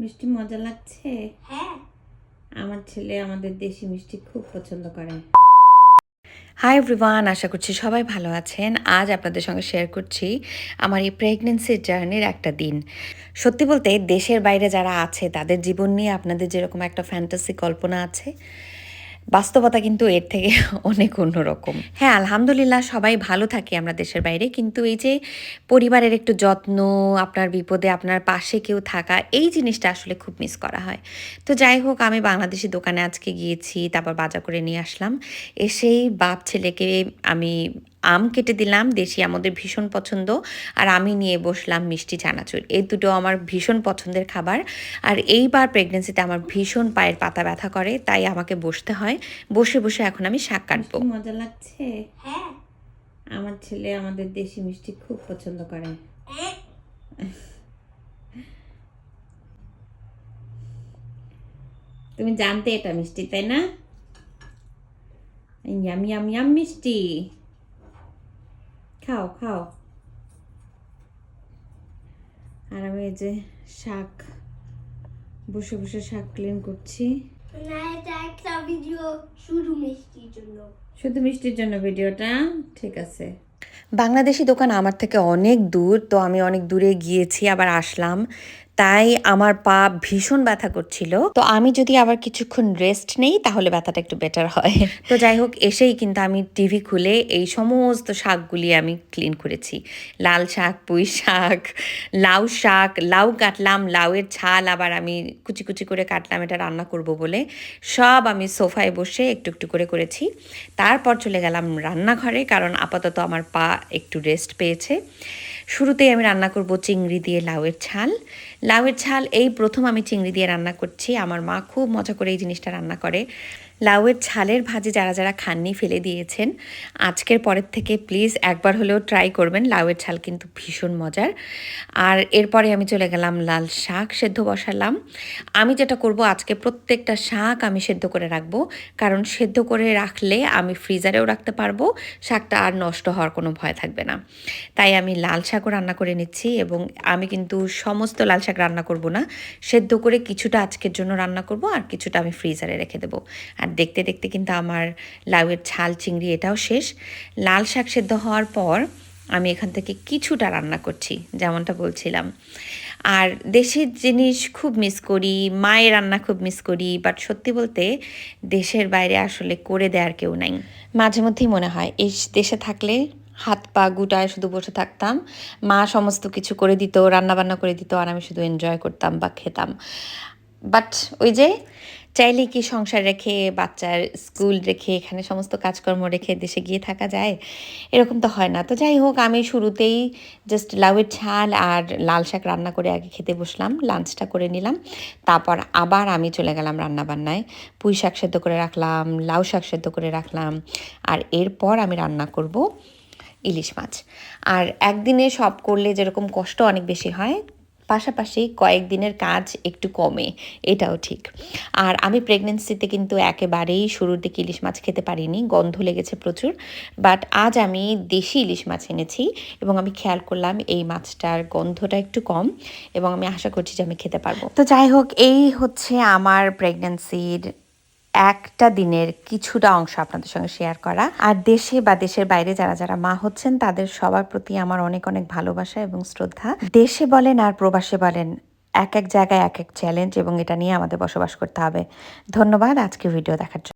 মিষ্টি মজা লাগছে? হ্যাঁ। আমার ছেলে আমাদের দেশি মিষ্টি খুব পছন্দ করে। হাই এভরিওয়ান আশা করছি সবাই ভালো আছেন। আজ আপনাদের সঙ্গে শেয়ার করছি আমার এই প্রেগনেন্সির জার্নির একটা দিন। সত্যি বলতে দেশের বাইরে যারা আছে তাদের জীবন নিয়ে আপনাদের যেরকম একটা ফ্যান্টাসি কল্পনা আছে বাস্তবতা কিন্তু এর থেকে অনেক অন্যরকম। হ্যাঁ আলহামদুলিল্লাহ সবাই ভালো থাকে আমরা দেশের বাইরে, কিন্তু এই যে পরিবারের একটু যত্ন, আপনার বিপদে আপনার পাশে কেউ থাকা, এই জিনিসটা আসলে খুব মিস করা হয়। তো যাই হোক, আমি বাংলাদেশি দোকানে আজকে গিয়েছি, তারপর বাজার করে নিয়ে আসলাম। এসেই বাপ ছেলেকে আমি আম কেটে দিলাম দেশি আমাদের ভীষণ পছন্দ। আর আমি নিয়ে বসলাম মিষ্টি চানাচুর। এই দুটো আমার ভীষণ পছন্দের খাবার। আর এইবার প্রেগনেন্সিতে আমার ভীষণ পায়ের পাতা ব্যথা করে তাই আমাকে বসতে হয়। বসে বসে এখন আমি শাক কাটবো। মজা লাগছে? হ্যাঁ। আমার ছেলে আমাদের দেশি মিষ্টি খুব পছন্দ করে। তুমি জানতে এটা মিষ্টি তাই না? ইয়াম ইয়াম ইয়াম মিষ্টি। খাও খাও। আর আমি এই যে শাক বসে বসে শাক ক্লিন করছি। শুধু মিষ্টির জন্য ভিডিওটা? ঠিক আছে। বাংলাদেশি দোকান আমার থেকে অনেক দূর তো আমি অনেক দূরে গিয়েছি আবার আসলাম। তাই আমার পা ভীষণ ব্যথা করছিল। তো আমি যদি আবার কিছুক্ষণ রেস্ট নেই, তাহলে ব্যথাটা একটু বেটার হয়। তো যাই হোক, এসেই কিন্তু আমি টিভি খুলে এই সমস্ত শাকগুলি আমি ক্লিন করেছি। লাল শাক, পুঁই শাক, লাউ শাক, লাউ কাটলাম, লাউয়ের ছাল আবার আমি কুচি কুচি করে কাটলাম, এটা রান্না করব বলে। সব আমি সোফায় বসে একটু একটু করে করেছি। তারপর চলে গেলাম রান্নাঘরে, কারণ আপাতত আমার পা একটু রেস্ট পেয়েছে। শুরুতেই আমি রান্না করব চিংড়ি দিয়ে লাউয়ের ছাল লাউয়ের ছাল এই প্রথম আমি চিংড়ি দিয়ে রান্না করছি। আমার মা খুব মজা করে এই জিনিসটা রান্না করে। লাউয়ের ছালের ভাজি যারা যারা খাননি ফেলে দিয়েছেন, আজকের পরের থেকে প্লিজ একবার হলেও ট্রাই করবেন। লাউয়ের ছাল কিন্তু ভীষণ মজার। আর এরপরে আমি চলে গেলাম লাল শাক সেদ্ধ বসালাম। আমি যেটা করব, আজকে প্রত্যেকটা শাক আমি সেদ্ধ করে রাখব। কারণ সেদ্ধ করে রাখলে আমি ফ্রিজারেও রাখতে পারব, শাকটা আর নষ্ট হওয়ার কোনো ভয় থাকবে না। তাই আমি লাল শাকও রান্না করে নিচ্ছি এবং আমি কিন্তু সমস্ত লাল শাক রান্না করব না। সেদ্ধ করে কিছুটা আজকের জন্য রান্না করব আর কিছুটা আমি ফ্রিজারে রেখে দেবো। আর দেখতে দেখতে কিন্তু আমার লাউয়ের ছাল চিংড়ি এটাও শেষ। লাল শাক সেদ্ধ হওয়ার পর আমি এখান থেকে কিছুটা রান্না করছি, যেমনটা বলছিলাম। আর দেশের জিনিস খুব মিস করি, মায়ের রান্না খুব মিস করি বাট সত্যি বলতে দেশের বাইরে আসলে করে দেওয়ার কেউ নাই। মাঝে মধ্যেই মনে হয়, এই দেশে থাকলে হাত পা গুটায় শুধু বসে থাকতাম, মা সমস্ত কিছু করে দিত রান্না বান্না করে দিত, আর আমি শুধু এনজয় করতাম বা খেতাম। বাট ওই যে চাইলে কি সংসার রেখে, বাচ্চার স্কুল রেখে, এখানে সমস্ত কাজকর্ম রেখে দেশে গিয়ে থাকা যায়? এরকম তো হয় না। তো যাই হোক, আমি শুরুতেই জাস্ট লাউয়ের ছাল আর লাল শাক রান্না করে আগে খেতে বসলাম লাঞ্চটা করে নিলাম। তারপর আবার আমি চলে গেলাম রান্না বান্নায় পুঁই শাক সেদ্ধ করে রাখলাম, লাউ শাক সেদ্ধ করে রাখলাম, আর এরপর আমি রান্না করব ইলিশ মাছ। আর একদিনে সব করলে যেরকম কষ্ট অনেক বেশি হয় পাশাপাশি কয়েকদিনের কাজ একটু কমে, এটাও ঠিক। আর আমি প্রেগনেন্সিতে কিন্তু একেবারেই শুরুর দিকে ইলিশ মাছ খেতে পারিনি, গন্ধ লেগেছে প্রচুর বাট আজ আমি দেশি ইলিশ মাছ এনেছি এবং আমি খেয়াল করলাম এই মাছটার গন্ধটা একটু কম এবং আমি আশা করছি যে আমি খেতে পারব। তো যাই হোক, এই হচ্ছে আমার প্রেগনেন্সির একটা দিনের কিছুটা অংশ আপনাদের সঙ্গে শেয়ার করা। আর দেশে বা দেশের বাইরে যারা যারা মা হচ্ছেন, তাদের সবার প্রতি আমার অনেক অনেক ভালোবাসা এবং শ্রদ্ধা। দেশে বলেন আর প্রবাসে বলেন, এক এক জায়গায় এক এক চ্যালেঞ্জ এবং এটা নিয়ে আমাদের বসবাস করতে হবে। ধন্যবাদ আজকে ভিডিও দেখার জন্য।